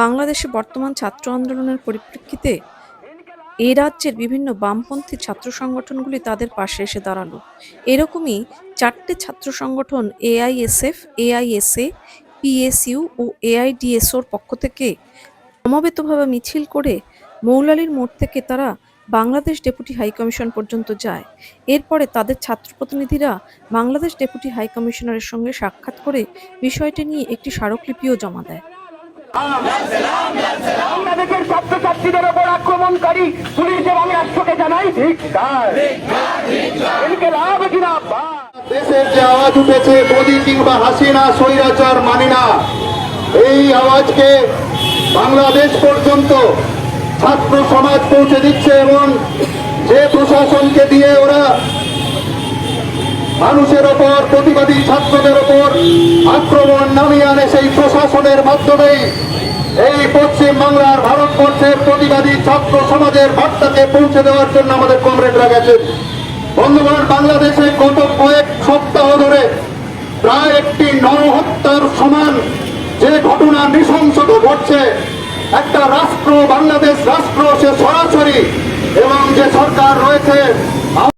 বাংলাদেশে বর্তমান ছাত্র আন্দোলনের পরিপ্রেক্ষিতে এই রাজ্যের বিভিন্ন বামপন্থী ছাত্র সংগঠনগুলি তাদের পাশে এসে দাঁড়াল। এরকমই চারটে ছাত্র সংগঠন এআইএসএফ, এআইএসএ, পিএসইউ ও এআইডিএসওর পক্ষ থেকে সমবেতভাবে মিছিল করে মৌলালির মোড় থেকে তারা বাংলাদেশ ডেপুটি হাইকমিশন পর্যন্ত যায়। এরপরে তাদের ছাত্র প্রতিনিধিরা বাংলাদেশ ডেপুটি হাইকমিশনারের সঙ্গে সাক্ষাৎ করে বিষয়টি নিয়ে একটি স্মারকলিপিও জমা দেয়। বাংলাদেশের ছাত্রছাত্রীদের ওপর আক্রমণকারী পুলিশ এবং রাষ্ট্রকে জানাই ঠিক এদিকে লাভ কিনা দেশের যে আওয়াজ উঠেছে, মোদী কিংবা হাসিনা, স্বৈরাচার মানি না। এই আওয়াজকে বাংলাদেশ পর্যন্ত ছাত্র সমাজ পৌঁছে দিচ্ছে এবং যে প্রশাসনকে দিয়ে ওরা মানুষের ওপর, প্রতিবাদী ছাত্রদের ওপর প্রশাসনের মাধ্যমেই এই পশ্চিম বাংলার ভারতবর্ষের প্রতিবাদী ছাত্র সমাজের বার্তাকে পৌঁছে দেওয়ার জন্য আমাদের কমরেডরা গেছেন। বন্ধুগণ, বাংলাদেশে গত কয়েক সপ্তাহ ধরে প্রায় একটি নরহত্যার সমান যে ঘটনা নৃশংসত ঘটছে, একটা রাষ্ট্র, বাংলাদেশ রাষ্ট্র, সে সরাসরি এবং যে সরকার রয়েছে